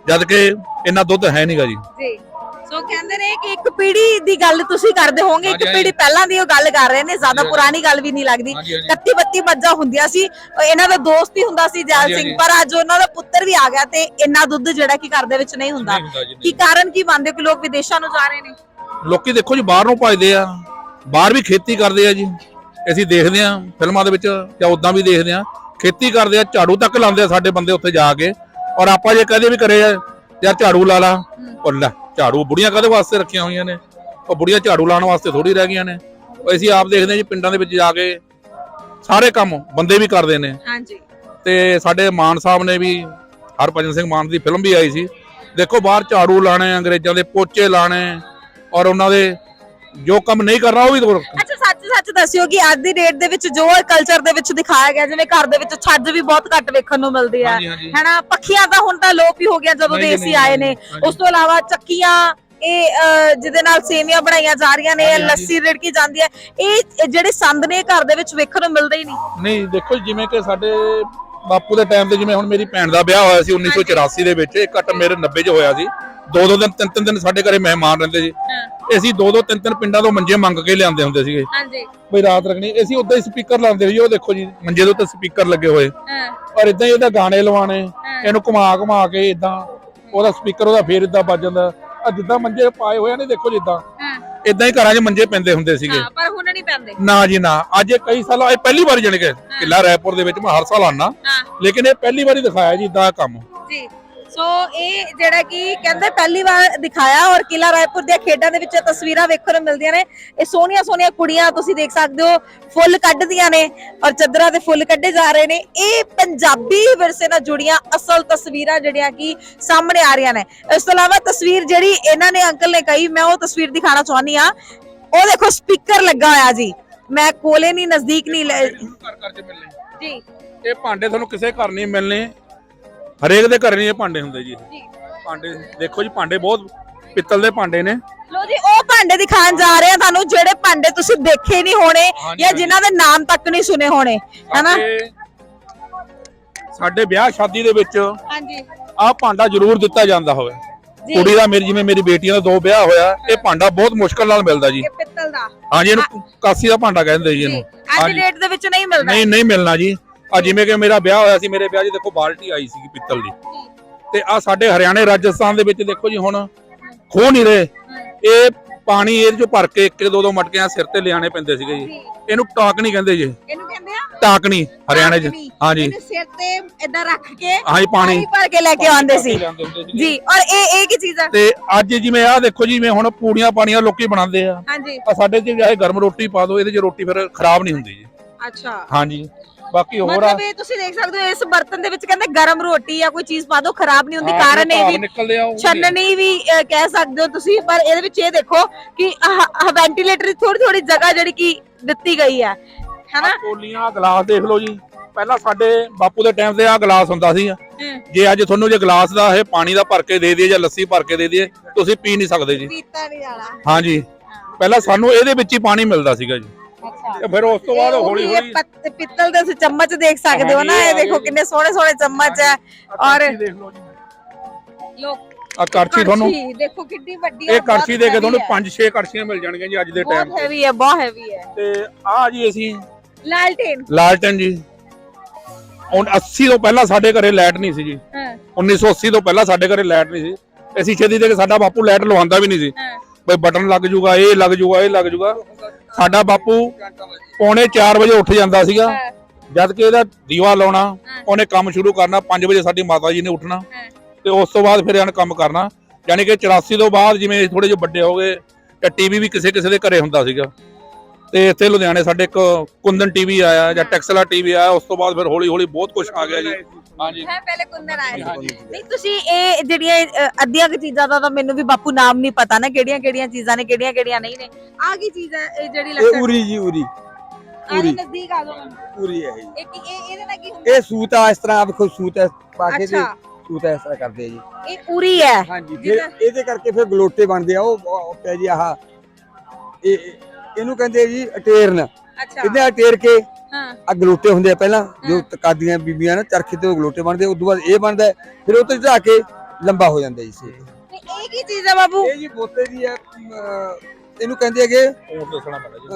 ਜਦ ਕਿ ਇੰਨਾ ਦੁੱਧ ਹੈ ਨਹੀਂਗਾ ਜੀ। ਜੀ। ਸੋ ਕਹਿੰਦੇ ਨੇ ਕਿ ਇੱਕ ਪੀੜੀ ਦੀ ਗੱਲ ਤੁਸੀਂ ਕਰਦੇ ਹੋਵੋਗੇ ਇੱਕ ਹਾਂਜੀ, ਹਾਂਜੀ। ਪੀੜੀ ਪਹਿਲਾਂ ਦੀ ਉਹ ਗੱਲ ਕਰ ਰਹੇ ਨੇ ਜ਼ਿਆਦਾ ਹਾਂਜੀ, ਪੁਰਾਣੀ ਗੱਲ ਵੀ ਨਹੀਂ ਲੱਗਦੀ। ਹਾਂਜੀ, ਹਾਂਜੀ। 31 32 ਮੱਝਾਂ ਹੁੰਦੀਆਂ ਸੀ ਉਹ ਇਹਨਾਂ ਦਾ ਦੋਸਤ ਹੀ ਹੁੰਦਾ ਸੀ ਜੈਲ ਹਾਂਜੀ, ਸਿੰਘ ਹਾਂਜੀ। ਪਰ ਅੱਜ ਉਹਨਾਂ ਦਾ ਪੁੱਤਰ ਵੀ ਆ ਗਿਆ ਤੇ ਇੰਨਾ ਦੁੱਧ ਜਿਹੜਾ ਕਿ ਘਰ ਦੇ ਵਿੱਚ ਨਹੀਂ ਹੁੰਦਾ। ਨਹੀਂ ਹੁੰਦਾ ਜੀ, ਕੀ ਕਾਰਨ ਕੀ ਮੰਨਦੇ ਕਿ ਲੋਕ ਵਿਦੇਸ਼ਾਂ ਨੂੰ ਜਾ ਰਹੇ ਨੇ? ਲੋਕੀ ਦੇਖੋ ਜੀ ਬਾਹਰ ਨੂੰ ਭਜਦੇ ਆ। ਬਾਹਰ ਵੀ ਖੇਤੀ ਕਰਦੇ ਆ ਜੀ। ਅਸੀਂ ਦੇਖਦੇ ਆ ਫਿਲਮਾਂ ਦੇ ਵਿੱਚ ਜਾਂ ਉਦਾਂ ਵੀ ਦੇਖਦੇ ਆ। ਖੇਤੀ ਕਰਦੇ ਆ ਝਾੜੂ ਤੱਕ ਲਾਉਂਦੇ ਆ ਸਾਡੇ ਬੰਦੇ ਉੱਥੇ ਜਾ ਕੇ। ਔਰ ਆਪਾਂ ਜੇ ਕਦੇ ਵੀ ਕਰੇ ਯਾਰ ਝਾੜੂ ਲਾ ਲਾ ਔਰ ਲੈ। ਝਾੜੂ ਬੁੜੀਆਂ ਕਦੇ ਵਾਸਤੇ ਰੱਖੀਆਂ ਹੋਈਆਂ ਨੇ? ਉਹ ਬੁੜੀਆਂ ਝਾੜੂ ਲਾਉਣ ਵਾਸਤੇ ਥੋੜੀ ਰਹਿ ਗਈਆਂ ਨੇ। ਉਹ ਅਸੀਂ ਆਪ ਦੇਖਦੇ ਆ ਜੀ ਪਿੰਡਾਂ ਦੇ ਵਿੱਚ ਜਾ ਕੇ ਸਾਰੇ ਕੰਮ ਬੰਦੇ ਵੀ ਕਰਦੇ ਨੇ। ਹਾਂਜੀ। ਤੇ ਸਾਡੇ ਮਾਨ ਸਾਹਿਬ ਨੇ ਵੀ ਹਰਭਜਨ ਸਿੰਘ ਮਾਨ ਦੀ ਫਿਲਮ ਵੀ ਆਈ ਸੀ। ਦੇਖੋ ਬਾਹਰ ਝਾੜੂ ਲਾਣੇ ਅੰਗਰੇਜ਼ਾਂ ਦੇ ਪੋਚੇ ਲਾਣੇ ਔਰ ਉਹਨਾਂ ਦੇ ਜੋ ਕੰਮ ਨਹੀਂ ਕਰਨਾ ਉਹ ਵੀ ਕਰੋ। ਅੱਛਾ ਸੱਚ ਸੱਚ ਦੱਸਿਓ ਕਿ ਅੱਜ ਦੀ ਡੇਟ ਦੇ ਵਿੱਚ ਜੋ ਕਲਚਰ ਦੇ ਵਿੱਚ ਦਿਖਾਇਆ ਗਿਆ ਜਿਵੇਂ ਘਰ ਦੇ ਵਿੱਚ ਛੱਜ ਵੀ ਬਹੁਤ ਘੱਟ ਵੇਖਣ ਨੂੰ ਮਿਲਦੀ ਹਾਂਜੀ, ਹਾਂਜੀ। ਹੈਨਾ ਪੱਖੀਆਂ ਤਾਂ ਹੁਣ ਤਾਂ ਲੋਪ ਹੀ ਹੋ ਗਿਆ ਜਦੋਂ ਦੇ ਨਹੀਂ, ਏਸੀ ਨਹੀਂ, ਆਏ ਨੇ ਹਾਂਜੀ। ਉਸ ਤੋਂ ਇਲਾਵਾ ਚੱਕੀਆਂ ਇਹ ਅਹ, ਜਿਹਦੇ ਨਾਲ ਸੇਵੀਆਂ ਬਣਾਈਆਂ ਜਾ ਰਹੀਆਂ ਨੇ ਹਾਂਜੀ, ਹਾਂਜੀ। ਲੱਸੀ ਰਿੜਕੀ ਜਾਂਦੀ ਹੈ ਇਹ ਜਿਹੜੇ ਸੰਦ ਨੇ ਘਰ ਦੇ ਵਿੱਚ ਵੇਖਣ ਨੂੰ ਮਿਲਦੇ ਹੀ ਨਹੀਂ ਨਹੀਂ ਦੇਖੋ ਜੀ, ਜਿਵੇਂ ਕਿ ਸਾਡੇ ਬਾਪੂ ਦੇ ਟਾਈਮ ਤੇ ਜਿਵੇਂ ਹੁਣ ਮੇਰੀ ਭੈਣ ਦਾ ਵਿਆਹ ਹੋਇਆ ਸੀ 1984 ਦੇ ਵਿੱਚ ਇਹ ਘੱਟ ਮੇਰੇ 90 ਚ ਹੋਇਆ ਸੀ ਦੋ ਦੋ ਦਿਨ ਤਿੰਨ ਤਿੰਨ ਦਿਨ ਸਾਡੇ ਘਰੇ ਮਹਿਮਾਨ ਰਹਿੰਦੇ ਸੀ ਅਸੀਂ ਦੋ ਦੋ ਤਿੰਨ ਤਿੰਨ ਪਿੰਡਾਂ ਤੋਂ ਮੰਜੇ ਮੰਗ ਕੇ ਲਿਆਂਦੇ ਹੁੰਦੇ ਸੀਗੇ। ਹਾਂਜੀ। ਬਈ ਰਾਤ ਰੱਖਣੀ। ਅਸੀਂ ਉਦਾਂ ਹੀ ਸਪੀਕਰ ਲਾਉਂਦੇ ਸੀ ਉਹ ਦੇਖੋ ਜੀ ਮੰਜੇ ਦੇ ਉੱਤੇ ਸਪੀਕਰ ਲੱਗੇ ਹੋਏ। ਔਰ ਇਦਾਂ ਹੀ ਇਹਦਾ ਗਾਣੇ ਲਵਾਣੇ ਇਹਨੂੰ ਘੁਮਾ ਘੁਮਾ ਕੇ ਇਦਾਂ ਉਹਦਾ ਸਪੀਕਰ ਉਹਦਾ ਫੇਰ ਇਦਾਂ ਵੱਜ ਜਾਂਦਾ। ਆ ਜਿੱਦਾਂ ਮੰਜੇ ਪਾਏ ਹੋਏ ਨੇ ਦੇਖੋ ਜਿੱਦਾਂ ਇਦਾਂ ਹੀ। ਘਰਾਂ 'ਚ ਮੰਜੇ ਪੈਂਦੇ ਹੁੰਦੇ ਸੀਗੇ। ਹਾਂ ਪਰ ਹੁਣ ਨਹੀਂ ਪੈਂਦੇ। ਨਾ ਜੀ ਨਾ। ਅੱਜ ਇਹ ਕਈ ਸਾਲਾਂ ਇਹ ਪਹਿਲੀ ਵਾਰ ਜਾਣੀ ਕਿ ਕਿਲਾ ਰਾਏਪੁਰ ਦੇ ਵਿੱਚ ਮੈਂ ਹਰ ਸਾਲ ਆਣਾ ਲੇਕਿਨ ਇਹ ਪਹਿਲੀ ਵਾਰੀ ਦਿਖਾਇਆ ਜੀ ਇਦਾਂ ਕੰਮ। ਜੀ। ਸੋ ਇਹ ਜਿਹੜਾ ਕਿ ਕਹਿੰਦੇ ਪਹਿਲੀ ਵਾਰ ਦਿਖਾਇਆ ਔਰ ਕਿਲਾ ਰਾਏਪੁਰ ਦੀਆਂ ਖੇਡਾਂ ਦੇ ਵਿੱਚ ਇਹ ਤਸਵੀਰਾਂ ਵੇਖਣ ਨੂੰ ਮਿਲਦੀਆਂ ਨੇ। ਇਹ ਸੋਹਣੀਆਂ ਸੋਹਣੀਆਂ ਕੁੜੀਆਂ ਤੁਸੀਂ ਦੇਖ ਸਕਦੇ ਹੋ ਫੁੱਲ ਕੱਢਦੀਆਂ ਨੇ ਔਰ ਚੱਦਰਾਂ ਦੇ ਫੁੱਲ ਕੱਢੇ ਜਾ ਰਹੇ ਨੇ। ਇਹ ਪੰਜਾਬੀ ਵਿਰਸੇ ਨਾਲ ਜੁੜੀਆਂ ਅਸਲ ਤਸਵੀਰਾਂ ਜਿਹੜੀਆਂ ਕਿ ਸਾਹਮਣੇ ਆ ਰਹੀਆਂ ਨੇ। ਇਸ ਤੋਂ ਇਲਾਵਾ ਤਸਵੀਰ ਜਿਹੜੀ ਇਹਨਾਂ ਨੇ ਅੰਕਲ ਨੇ ਕਹੀ ਮੈਂ ਉਹ ਤਸਵੀਰ ਦਿਖਾਣਾ ਚਾਹੁੰਦੀ ਆ ਉਹ ਦੇਖੋ ਸਪੀਕਰ ਲੱਗਾ ਹੋਇਆ ਜੀ। ਮੈਂ ਕੋਲੇ ਨਹੀਂ ਨਜ਼ਦੀਕ ਨਹੀਂ ਲੈ- ਘਰ ਘਰ 'ਚ ਮਿਲਣੇ। ਜੀ। ਇਹ ਭਾਂਡੇ ਤੁਹਾਨੂੰ ਕਿਸੇ ਘਰ ਨਹੀਂ ਮਿਲਣੇ। ਹਰੇਕ ਦੇ ਘਰ ਨਹੀਂ ਇਹ ਭਾਂਡੇ ਹੁੰਦੇ ਜੀ। ਜੀ। ਭਾਂਡੇ ਦੇਖੋ ਜੀ ਭਾਂਡੇ ਬਹੁਤ ਪਿੱਤਲ ਦੇ ਭਾਂਡੇ ਨੇ। ਲੋ ਜੀ ਉਹ ਭਾਂਡੇ ਦਿਖਾਣ ਜਾ ਰਹੇ ਆ ਤੁਹਾਨੂੰ ਜਿਹੜੇ ਭਾਂਡੇ ਤੁਸੀਂ ਦੇਖੇ ਨਹੀਂ ਹੋਣੇ ਜਾਂ ਹਾਂਜੀ। ਜਿਨ੍ਹਾਂ ਦੇ ਨਾਮ ਤੱਕ ਨਹੀਂ ਸੁਨੇ ਹੋਣੇ ਹਨਾ ਸਾਡੇ- ਸਾਡੇ ਵਿਆਹ ਸ਼ਾਦੀ ਦੇ ਵਿੱਚ ਹਾਂਜੀ। ਆਹ ਭਾਂਡਾ ਜ਼ਰੂਰ ਦਿੱਤਾ ਜਾਂਦਾ ਹੋਵੇ। ਕੁੜੀ ਦਾ ਮੇਰੀ ਜਿਵੇਂ ਮੇਰੀ ਬੇਟੀਆਂ ਦਾ ਦੋ ਵਿਆਹ ਹੋਇਆ ਇਹ ਭਾਂਡਾ ਬਹੁਤ ਮੁਸ਼ਕਲ ਨਾਲ ਮਿਲਦਾ ਜੀ। ਇਹ ਪਿੱਤਲ ਦਾ। ਹਾਂਜੀ ਇਹਨੂੰ ਕਾਸੀ ਦਾ ਭਾਂਡਾ ਕਹਿੰਦੇ ਜੀ ਇਹਨੂੰ। ਅੱਜ ਹਾਂਜੀ। ਦੇ ਵਿੱਚ ਨਹੀਂ ਮਿਲਦਾ। ਨਹੀਂ ਨਹੀਂ ਮਿਲਣਾ ਜੀ। ਆ ਜਿਵੇਂ ਕਿ ਮੇਰਾ ਵਿਆਹ ਹੋਇਆ ਸੀ ਮੇਰੇ ਵਿਆਹ 'ਚ ਦੇਖੋ ਬਾਲਟੀ ਆਈ ਸੀ ਪਿੱਤਲ ਦੀ। ਤੇ ਆ ਸਾਡੇ ਹਰਿਆਣੇ ਰਾਜਸਥਾਨ ਦੇ ਵਿੱਚ ਦੇਖੋ ਜੀ ਹੁਣ ਖੋ ਨਹੀਂ ਰਹੇ। ਇਹ ਪਾਣੀ ਇਹਦੇ ਚੋਂ ਭਰ ਕੇ ਇੱਕ ਇੱਕ ਦੋ ਦੋ ਮਟਕਿਆਂ ਸਿਰ ਤੇ ਲਿਆਣੇ ਪੈਂਦੇ ਸੀਗੇ ਜੀ। ਇਹਨੂੰ ਟਾਕਣੀ ਕਹਿੰਦੇ ਜੀ। ਇਹਨੂੰ ਕਹਿੰਦੇ ਆ ਟਾਕਣੀ ਹਰਿਆਣੇ 'ਚ। ਹਾਂਜੀ ਇਹਨੂੰ ਸਿਰ ਤੇ ਇਦਾਂ ਰੱਖ ਕੇ ਹਾਂਜੀ ਪਾਣੀ। ਭਰ ਕੇ ਲੈ ਕੇ ਆਉਂਦੇ ਸੀ। ਜੀ ਔਰ ਇਹ ਇਹ ਕੀ ਚੀਜ਼ ਆ? ਤੇ ਅੱਜ ਜਿਵੇਂ ਆਹ ਦੇਖੋ ਜੀ ਜਿਵੇਂ ਹੁਣ ਪੂੜੀਆਂ ਪਾਣੀਆਂ ਲੋਕੀ ਬਣਾਉਂਦੇ ਆ। ਹਾਂਜੀ ਆ ਸਾਡੇ ਚ ਚਾਹੇ ਗਰਮ ਰੋਟੀ ਪਾ ਦਿਓ ਇਹਦੇ ਚ ਰੋਟੀ ਫਿਰ ਖਰਾਬ ਨਹੀਂ ਹੁੰਦੀ ਜੀ। ਅੱਛਾ। ਹਾਂਜੀ ਬਾਕੀ ਹੋਰ ਆ। ਮਤਲਬ ਇਹ ਤੁਸੀਂ ਦੇਖ ਸਕਦੇ ਹੋ ਇਸ ਬਰਤਨ ਦੇ ਵਿੱਚ ਕਹਿੰਦੇ ਗਰਮ ਰੋਟੀ ਜਾਂ ਕੋਈ ਚੀਜ਼ ਪਾ ਦਿਓ ਖਰਾਬ ਨਹੀਂ ਹੁੰਦੀ। ਹਾਂ, ਕਾਰਨ ਇਹ ਵੀ ਨਿਕਲਦੇ ਆ ਉਹ ਛੰਨਣੀ ਵੀ ਅਹ, ਕਹਿ ਸਕਦੇ ਹੋ ਤੁਸੀਂ ਪਰ ਇਹਦੇ ਵਿੱਚ ਇਹ ਦੇਖੋ ਕਿ ਵੈਂਟੀਲੇਟਰ ਦੀ ਥੋੜੀ ਥੋੜੀ ਜਗ੍ਹਾ ਜਿਹੜੀ ਕਿ ਦਿੱਤੀ ਗਈ ਹੈ। ਹੈਨਾ? ਆਹ ਕੋਲੀਆਂ ਗਲਾਸ ਦੇਖ ਲਓ ਜੀ। ਪਹਿਲਾਂ ਸਾਡੇ ਬਾਪੂ ਦੇ ਟਾਈਮ ਤੇ ਆ ਗਲਾਸ ਹੁੰਦਾ ਸੀ। ਜੇ ਅੱਜ ਤੁਹਾਨੂੰ ਜੇ ਗਲਾਸ ਦਾ ਇਹ ਪਾਣੀ ਦਾ ਭਰ ਕੇ ਦੇ ਦਈਏ ਜਾਂ ਲੱਸੀ ਭਰ ਕੇ ਦੇ ਦਈਏ ਤੁਸੀਂ ਪੀ ਨਹੀਂ ਸਕਦੇ ਜੀ। ਪੀਤਾ ਨਹੀਂ ਜਾਣਾ। ਹਾਂਜੀ। ਪਹਿਲਾਂ ਸਾਨੂੰ ਇਹਦੇ ਵਿੱਚ ਹੀ ਪਾਣੀ ਮਿਲਦਾ ਸੀਗਾ ਜੀ। ਤੇ ਫਿਰ ਉਸ ਤੋਂ ਬਾਅਦ ਹੌਲੀ ਹੌਲੀ ਪੱਤ- ਪਿੱਤਲ ਦੇ ਤੁਸੀਂ ਚਮਚ ਦੇਖ ਸਕਦੇ ਹੋ ਨਾ ਇਹ ਦੇਖੋ ਕਿੰਨੇ ਸੋਹਣੇ ਸੋਹਣੇ ਚਮਚ ਹੈ। ਔਰ ਦੇਖ ਲਓ ਜੀ। ਲੋਕ ਆ ਕੜਛੀ ਤੁਹਾਨੂੰ। ਦੇਖੋ ਕਿੰਨੀ ਵੱਡੀ ਹੈ ਇਹ ਕੜਛੀ ਦੇ ਕੇ ਤੁਹਾਨੂੰ ਬਹੁਤ 5-6 ਕੜਛੀਆਂ ਮਿਲ ਜਾਣਗੀਆਂ ਜੀ ਅੱਜ ਦੇ ਟਾਈਮ ਬਹੁਤ ਹੈਵੀ ਹੈ ਬਹੁਤ ਹੈਵੀ ਹੈ। ਤੇ ਆ ਜੀ ਅਸੀਂ ਲਾਲਟੇਨ। ਲਾਲਟਨ ਜੀ। ਹੁਣ 80 ਤੋਂ ਪਹਿਲਾਂ ਸਾਡੇ ਘਰੇ ਲਾਈਟ ਨਹੀਂ ਸੀ ਜੀ। ਹਾਂ। 1980 ਤੋਂ ਪਹਿਲਾਂ ਸਾਡੇ ਘਰੇ ਲਾਈਟ ਨਹੀਂ ਸੀ। ਅਸੀਂ ਛੇਤੀ ਦੇ ਕੇ ਸਾਡਾ ਬਾਪੂ ਲਾਈਟ ਲਵਾਉਂਦਾ ਵੀ ਨਹੀਂ ਸੀ। ਬਈ ਬਟਨ ਲੱਗ ਜੂਗਾ ਇਹ ਲੱਗ ਜੂਗਾ ਇਹ ਲੱਗ ਜੂਗਾ। ਸਾਡਾ ਬਾਪੂ ਪੌਣੇ 4 ਵਜੇ ਉੱਠ ਜਾਂਦਾ ਸੀਗਾ। ਜਦ ਕਿ ਇਹਦਾ ਦੀਵਾ ਲਾਉਣਾ ਉਹਨੇ ਕੰਮ ਸ਼ੁਰੂ ਕਰਨਾ 5 ਵਜੇ ਸਾਡੀ ਮਾਤਾ ਜੀ ਨੇ ਉੱਠਣਾ। ਤੇ ਉਸ ਤੋਂ ਬਾਅਦ ਫਿਰ ਇਹਨ ਕੰਮ ਕਰਨਾ। ਯਾਨੀ ਕਿ 84 ਤੋਂ ਬਾਅਦ ਜਿਵੇਂ ਥੋੜੇ ਜਿਹੇ ਵੱਡੇ ਹੋ ਗਏ ਤੇ ਟੀਵੀ ਵੀ ਕਿਸੇ ਕਿਸੇ ਦੇ ਘਰੇ ਹੁੰਦਾ ਸੀਗਾ। ਤੇ ਇੱਥੇ ਲੁਧਿਆਣੇ ਸਾਡੇ ਇੱਕ ਕੁੰਦਨ ਟੀਵੀ ਆਇਆ ਜਾਂ ਟੈਕਸਲਾ ਟੀਵੀ ਆਇਆ ਉਸ ਤੋਂ ਬਾਅਦ ਫਿਰ ਹੌਲੀ ਹੌਲੀ ਬਹੁਤ ਕੁਝ ਆ ਗਿਆ ਜੀ। ਹਾਂਜੀ। ਹੈ ਪਹਿਲੇ ਕੁੰਦਨ ਆਏ ਸੀ। ਹਾਂਜੀ। ਨਹੀਂ ਤੁਸੀਂ ਇਹ ਜਿਹੜੀਆਂ ਅ, ਅੱਧੀਆਂ ਕੁ ਚੀਜ਼ਾਂ ਦਾ ਤਾਂ ਮੈਨੂੰ ਵੀ ਬਾਪੂ ਨਾਮ ਨਹੀਂ ਪਤਾ ਨਾ ਕਿਹੜੀਆਂ ਕਿਹੜੀਆਂ ਚੀਜ਼ਾਂ ਨੇ ਕਿਹੜੀਆਂ ਕਿਹੜੀਆਂ ਨਹੀਂ ਨੇ। ਆ ਕੀ ਚੀਜ਼ ਹੈ ਇਹ ਜਿਹੜੀ ਇਹ ਲੱਕੜ ਉਰੀ ਜੀ ਉਰੀ। ਜਾਓ ਨਜ਼ਦੀਕ ਆ ਮੈਨੂੰ। ਉਰੀ ਹੈ ਇਹ। ਇਹ ਕੀ ਇਹ ਇਹਦੇ ਨਾਲ ਕੀ ਹੁੰਦਾ? ਇਹ ਸੂਤ ਆ ਇਸ ਤਰ੍ਹਾਂ ਆ ਵੇਖੋ ਸੂਤ ਹੈ ਪਾ ਕੇ ਤੇ ਅੱਛਾ। ਸੂਤ ਇਸ ਤਰ੍ਹਾਂ ਕਰਦੇ ਆ ਜੀ। ਇਹ ਉਰੀ ਹੈ। ਹਾਂਜੀ ਫਿਰ ਜਿਹਦਾ- ਇਹਦੇ ਕਰਕੇ ਫਿਰ ਗਲੋਟੇ ਬਣਦੇ ਆ ਉਹ ਉਹ ਪਿਆ ਜੀ ਆਹ। ਇਹ ਇਹ- ਇਹਨੂੰ ਕਹਿੰਦੇ ਜੀ ਅਟੇਰਨ। ਅੱਛਾ। ਇਹਦੇ ਅਟੇਰ ਕੇ? ਆ ਗਲੋਟੇ ਹੁੰਦੇ ਆ ਪਹਿਲਾਂ ਜੋ ਕਾਦੀਆਂ ਬੀਬੀਆਂ ਨੇ ਚਰਖੇ ਤੇ ਉਹ ਗਲੋਟੇ ਬਣਦੇ ਉਸ ਤੋਂ ਬਾਅਦ ਇਹ ਬਣਦਾ ਫਿਰ ਉਹ ਤੇ ਚੜਾ ਕੇ ਲੰਬਾ ਹੋ ਜਾਂਦਾ ਜੀ ਤੇ ਇਹ ਕੀ ਚੀਜ਼ ਹੈ ਬਾਬੂ? ਇਹ ਜੀ ਬੋਤੇ ਦੀ ਹੈ ਅਮ, ਇਹਨੂੰ ਕਹਿੰਦੇ ਹੈਗੇ ਉਹ ਦੱਸਣਾ ਪੈਣਾ ਜੀ।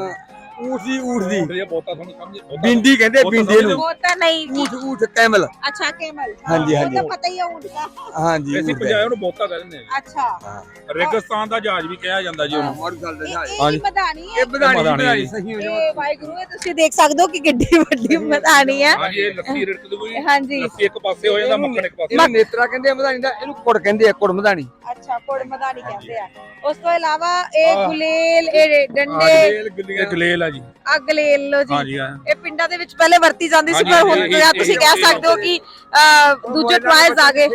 ਊਠ ਦੀ ਊਠ ਦੀ ਇਹ ਬਹੁਤਾ ਤੁਹਾਨੂੰ ਸਮਝ ਬਹੁਤਾ ਬਿੰਦੀ ਕਹਿੰਦੇ ਆ ਬਿੰਦੀ ਨੂੰ। ਉਹ ਤਾਂ ਨਹੀਂ ਊਠ ਊਠ ਕੈਮਲ। ਅੱਛਾ ਕੇਮਲ। ਹਾਂਜੀ, ਉਹ ਹਾਂਜੀ। ਤਾਂ ਪਤਾ ਹੀ ਹੈ ਊਂਟ ਦਾ। ਹਾਂਜੀ ਅਸੀਂ ਊਠ ਪੰਜਾਬ ਨੂੰ ਬਹੁਤਾ ਕਹਿੰਦੇ ਆ ਅੱਛਾ। ਰੇਗਿਸਤਾਨ ਦਾ ਜਹਾਜ਼ ਵੀ ਕਿਹਾ ਜਾਂਦਾ ਜੀ ਉਹਨੂੰ। ਮੋੜ ਗੱਲ ਦਾ ਇਹ ਜਹਾਜ਼। ਇਹ ਹਾਂਜੀ। ਮਧਾਣੀ ਹੈ? ਇਹ ਵਧਾਣੀ ਵਧਾਣੀ ਵਧਾਣੀ ਜੀ। ਸਹੀ ਹੋ ਇਹ ਜਾਵੇ ਵਾਹਿਗੁਰੂ ਇਹ ਤੁਸੀਂ ਦੇਖ ਸਕਦੇ ਹੋ ਕਿ ਕਿੱਡੀ ਵੱਡੀ ਮਧਾਣੀ ਹੈ। ਹਾਂਜੀ ਇਹ ਲੱਸੀ ਰਿੜਕ ਦੂਗੀ ਹਾਂਜੀ। ਲੱਸੀ ਇੱਕ ਪਾਸੇ ਹੋ ਜਾਂਦਾ ਮੱਖਣ ਇੱਕ ਪਾਸੇ। ਇਹਨੂੰ ਨੇਤਰਾ ਕਹਿੰਦੇ ਆ ਵਧਾਣੀ ਦਾ। ਇਹਨੂੰ ਕੁੜ ਕਹਿੰਦੇ ਆ ਕੁੜ ਵਧਾਣੀ ਅੱਛਾ ਕੋੜ ਮਧਾਣੀ ਕਹਿੰਦੇ ਆ। ਉਸ ਤੋਂ ਇਲਾਵਾ ਇਹ। ਗੁਲੇਲ ਇਹ ਡੰਡੇ। ਗਲੇਲ ਆ ਜੀ। ਅਗਲੇਲ ਲੋ ਜੀ। ਹਾਂਜੀ ਹਾਂ। ਇਹ ਪਿੰਡਾਂ ਦੇ ਵਿੱਚ ਪਹਿਲੇ ਵਰਤੀ ਜਾਂਦੀ ਸੀ ਹਾਂਜੀ, ਪਰ ਹੁਣ ਇਹ- ਤੁਸੀਂ ਇਹ- ਕਹਿ ਸਕਦੇ ਹੋ ਕਿ ਅਹ, ਦੂਜੇ ਟਰਾਇਲਸ ਆ ਗਏ।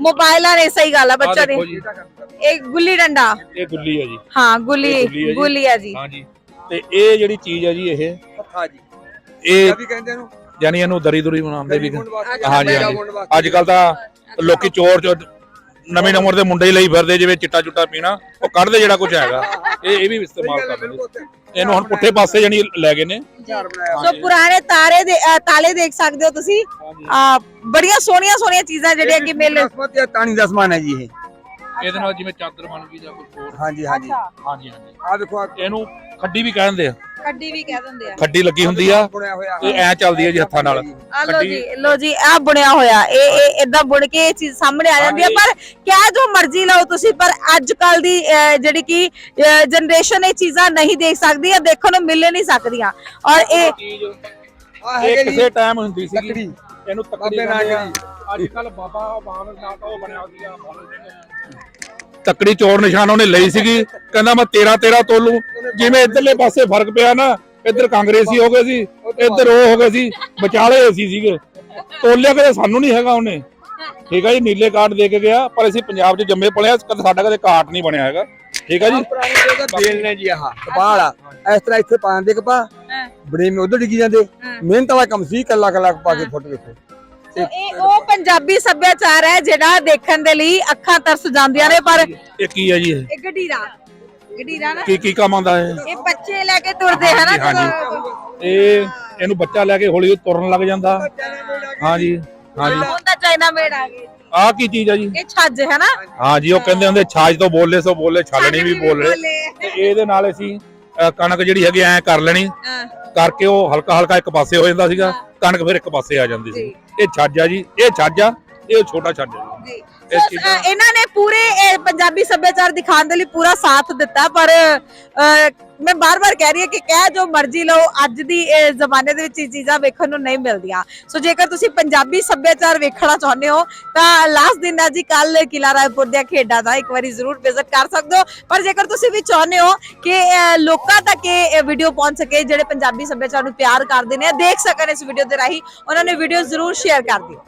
ਮੋਬਾਈਲਾਂ ਨੇ ਸਹੀ ਗੱਲ ਆ ਬੱਚਾ ਦੇਖੋ ਜੀ। ਇਹ ਗੁੱਲੀ ਡੰਡਾ। ਇਹ ਗੁੱਲੀ ਹੈ ਜੀ। ਹਾਂ ਇਹ ਗੁੱਲੀ ਗੁੱਲੀ ਹੈ ਜੀ। ਗੁੱਲੀ ਆ ਜੀ। ਹਾਂਜੀ। ਤੇ ਇਹ ਜਿਹੜੀ ਚੀਜ਼ ਹੈ ਜੀ ਇਹ ਪੱਥਾ ਜੀ। ਇਹ ਵੀ ਕਹਿੰਦੇ ਇਹਨੂੰ। ਯਾਨੀ ਇਹਨੂੰ ਦਰੀ ਦੁਰੀ ਬਣਾਉਂਦੇ ਵੀ। ਅੱਜ ਕੱਲ ਤਾਂ ਲੋਕੀ ਚੋਰ ਚੋਰ ਨਵੀਂ ਨੰਬਰ ਦੇ ਮੁੰਡੇ ਹੀ ਲਈ ਫਿਰਦੇ ਜਿਵੇਂ ਚਿੱਟਾ ਚੁੱਟਾ ਪੀਣਾ ਉਹ ਕੱਢਦੇ ਜਿਹੜਾ ਕੁਝ ਹੈਗਾ। (laughs) ਇਹ ਇਹ ਵੀ ਇਸਤੇਮਾਲ ਕਰਦੇ ਉੱਥੇ। ਇਹਨੂੰ ਹੁਣ ਪੁੱਠੇ ਪਾਸੇ ਜਾਨੀ ਲੈ ਗਏ ਨੇ। ਸੋ ਪੁਰਾਣੇ ਤਾਰੇ ਦੇ ਤਾਲੇ ਦੇਖ ਸਕਦੇ ਹੋ ਤੁਸੀਂ। ਆ ਬੜੀਆਂ ਸੋਹਣੀਆਂ ਸੋਹਣੀਆਂ ਚੀਜ਼ਾਂ ਜਿਹੜੀਆਂ ਕਿ ਮਿਲ ਬਸਮਤੀ ਆ ਤਾਣੀ ਦਾ ਸਮਾਨ ਹੈ ਜੀ ਇਹ। ਇਹਦੇ ਨਾਲ ਜਿਵੇਂ ਚਾਦਰ ਬਣ ਗਈ ਜਾਂ ਕੁਝ ਹੋਰ। ਹਾਂਜੀ ਹਾਂਜੀ। ਹਾਂਜੀ ਹਾਂਜੀ। ਆ ਦੇਖੋ ਆ ਇਹਨੂੰ ਖੱਡੀ ਵੀ ਕਹਿੰਦੇ ਆ। ਕੱਡੀ ਵੀ ਕਹਿ ਦਿੰਦੇ ਆ। ਖੱਡੀ ਲੱਗੀ ਹੁੰਦੀ ਆ। ਬੁਣਿਆ ਹੋਇਆ। ਇਹ ਐ ਚੱਲਦੀ ਹੈ ਜੀ ਹੱਥਾਂ ਨਾਲ। ਆ ਲੋ ਜੀ ਲੋ ਜੀ ਆ ਬੁਣਿਆ ਹੋਇਆ। ਇਹ ਇਹ ਇਦਾਂ ਬੁਣ ਕੇ ਇਹ ਚੀਜ਼ ਸਾਹਮਣੇ ਆ ਜਾਂਦੀ ਹੈ ਪਰ ਕਹਿ ਜੋ ਮਰਜ਼ੀ ਲਓ ਤੁਸੀਂ ਪਰ ਅੱਜ ਕੱਲ ਦੀ ਅਹ, ਜਿਹੜੀ ਕਿ ਜਨਰੇਸ਼ਨ ਇਹ ਚੀਜ਼ਾਂ ਨਹੀਂ ਦੇਖ ਸਕਦੀ ਜਾਂ ਦੇਖਣ ਨੂੰ ਮਿਲ ਨਹੀਂ ਸਕਦੀਆਂ। ਔਰ ਇਹ ਚੀਜ਼ ਆ ਇਹ ਹੈਗੇ ਜੀ। ਕਿਸੇ ਟਾਈਮ ਹੁੰਦੀ ਸੀ ਲੱਕੜੀ ਇਹਨੂੰ ਤੱਕੜੀ ਬਾਬੇ ਕਹਿੰਦੇ ਆ। ਨਾਨਕ ਅੱਜ ਕੱਲ ਬਾਬਾ ਬਾਬਾ ਨਾਲ ਤਾਂ ਉਹ ਬਣਿਆ ਸੀਗਾ ਬਾਬਾ ਸਿੰਘ ਤੱਕੜੀ ਚੋਰ ਨਿਸ਼ਾਨ ਉਹਨੇ ਲਈ ਸੀਗੀ। ਕਹਿੰਦਾ ਮੈਂ 13 13 ਤੋਲੂ। ਜਿਵੇਂ ਇਧਰਲੇ ਪਾਸੇ ਫ਼ਰਕ ਪਿਆ ਨਾ ਇੱਧਰ ਕਾਂਗਰਸੀ ਹੋ ਗਏ ਸੀ ਇੱਧਰ ਉਹ ਹੋ ਗਏ ਸੀ ਵਿਚਾਲੇ ਅਸੀਂ ਸੀਗੇ। ਤੋਲਿਆ ਕਦੇ ਸਾਨੂੰ ਨਹੀਂ ਹੈਗਾ ਉਹਨੇ। ਠੀਕ ਹੈ ਜੀ ਨੀਲੇ ਕਾਰਡ ਦੇ ਕੇ ਗਿਆ ਪਰ ਅਸੀਂ ਪੰਜਾਬ 'ਚ ਜੰਮੇ ਪਲੇ ਆ ਕਦੇ ਸਾਡਾ ਕਦੇ ਕਾਰਡ ਨਹੀਂ ਬਣਿਆ ਹੈਗਾ। ਠੀਕ ਹੈ ਜੀ? ਪੁਰਾਣੀ ਬੇਲ ਨੇ ਜੀ ਆਹ ਕਪਾਹ ਵਾਲਾ। ਇਸ ਤਰ੍ਹਾਂ ਇੱਥੇ ਪਾਉਂਦੇ ਕਪਾਹ ਹਾਂ। ਬੜੇ ਮੇ ਉਧਰ ਡਿੱਗੀ ਜਾਂਦੇ। ਮਿਹਨਤ ਵਾਲਾ ਕੰਮ ਸੀ ਕੱਲਾ ਕੱਲਾ ਪਾ ਕੇ ਫੁੱਟ ਵੇਖੋ। ਸੋ ਇਹ ਉਹ ਪੰਜਾਬੀ ਸੱਭਿਆਚਾਰ ਹੈ ਜਿਹੜਾ ਦੇਖਣ ਦੇ ਲਈ ਅੱਖਾਂ ਤਰਸ ਜਾਂਦੀਆਂ ਨੇ ਪਰ ਇਹ ਕੀ ਹੈ ਜੀ ਇਹ? ਇਹ ਗਡੀਰਾ ਗਡੀਰਾ ਨਾ। ਕੀ ਕੀ ਕੰਮ ਆਉਂਦਾ ਹੈ ਇਹ ਬੱਚੇ ਲੈ ਕੇ ਤੁਰਦੇ ਹੈ ਨਾ ਹਾਂਜੀ, ਜਦੋਂ- ਇਹ ਇਹਨੂੰ ਬੱਚਾ ਲੈ ਕੇ ਹੌਲੀ ਤੁਰਨ ਲੱਗ ਜਾਂਦਾ। ਹਾਂਜੀ ਹਾਂਜੀ। ਹਾਂ, ਹੁਣ ਤਾਂ ਚਾਈਨਾ ਮੇਡ ਆ ਗਏ ਆਹ ਕੀ ਚੀਜ਼ ਹੈ ਜੀ? ਇਹ ਛੱਜ ਹੈ ਨਾ। ਹਾਂਜੀ ਉਹ ਕਹਿੰਦੇ ਹੁੰਦੇ ਛਾਜ ਤੋਂ ਬੋਲੇ ਸੋ ਬੋਲੇ ਛਾਲਣੀ ਵੀ ਬੋਲੇ। ਤੇ ਇਹਦੇ ਨਾਲ ਅਸੀਂ ਕਣਕ ਜਿਹੜੀ ਹੈਗੀ ਐ ਕਰ ਲੈਣੀ। ਕਰਕੇ ਉਹ ਹਲਕਾ ਹਲਕਾ ਇੱਕ ਪਾਸੇ ਹੋ ਜਾਂਦਾ ਸੀਗਾ। ਕਣਕ ਫਿਰ ਇੱਕ ਪਾਸੇ ਆ ਜਾਂਦੀ ਸੀ। ਇਹ ਛੱਜ ਆ ਜੀ। ਇਹ ਛੱਜ ਆ। ਇਹ ਛੋਟਾ ਛੱਜ ਆ ਜੀ। ਇਸ ਚੀਜ਼ਾਂ ਇਹਨਾਂ ਨੇ ਪੂਰੇ ਇਹ ਪੰਜਾਬੀ ਸੱਭਿਆਚਾਰ ਦਿਖਾਉਣ ਦੇ ਲਈ ਪੂਰਾ ਸਾਥ ਦਿੱਤਾ ਪਰ ਮੈਂ ਬਾਰ-ਬਾਰ ਕਹਿ ਰਹੀ ਹਾਂ ਕਿ ਕਹਿ ਜੋ ਮਰਜ਼ੀ ਲਓ ਅੱਜ ਦੀ ਇਹ ਜ਼ਮਾਨੇ ਦੇ ਵਿੱਚ ਇਹ ਚੀਜ਼ਾਂ ਵੇਖਣ ਨੂੰ ਨਹੀਂ ਮਿਲਦੀਆਂ। ਸੋ ਜੇਕਰ ਤੁਸੀਂ ਪੰਜਾਬੀ ਸੱਭਿਆਚਾਰ ਵੇਖਣਾ ਚਾਹੁੰਦੇ ਹੋ ਤਾਂ ਲਾਸਟ ਦਿਨ ਹੈ ਜੀ ਕੱਲ ਕਿਲਾ ਰਾਏਪੁਰ ਦੀਆਂ ਖੇਡਾਂ ਦਾ ਇੱਕ ਵਾਰੀ ਜ਼ਰੂਰ ਵਿਜ਼ਿਟ ਕਰ ਸਕਦੇ ਹੋ। ਪਰ ਜੇਕਰ ਤੁਸੀਂ ਵੀ ਚਾਹੁੰਦੇ ਹੋ ਕਿ ਲੋਕਾਂ ਤੱਕ ਇਹ ਵੀਡੀਓ ਪਹੁੰਚ ਸਕੇ ਜਿਹੜੇ ਪੰਜਾਬੀ ਸੱਭਿਆਚਾਰ ਨੂੰ ਪਿਆਰ ਕਰਦੇ ਨੇ ਦੇਖ ਸਕਣ ਇਸ ਵੀਡੀਓ ਦੇ ਰਾਹੀਂ ਉਹਨਾਂ ਨੇ ਵੀਡੀਓ ਜ਼ਰੂਰ ਸ਼ੇਅਰ ਕਰ ਦਿਓ।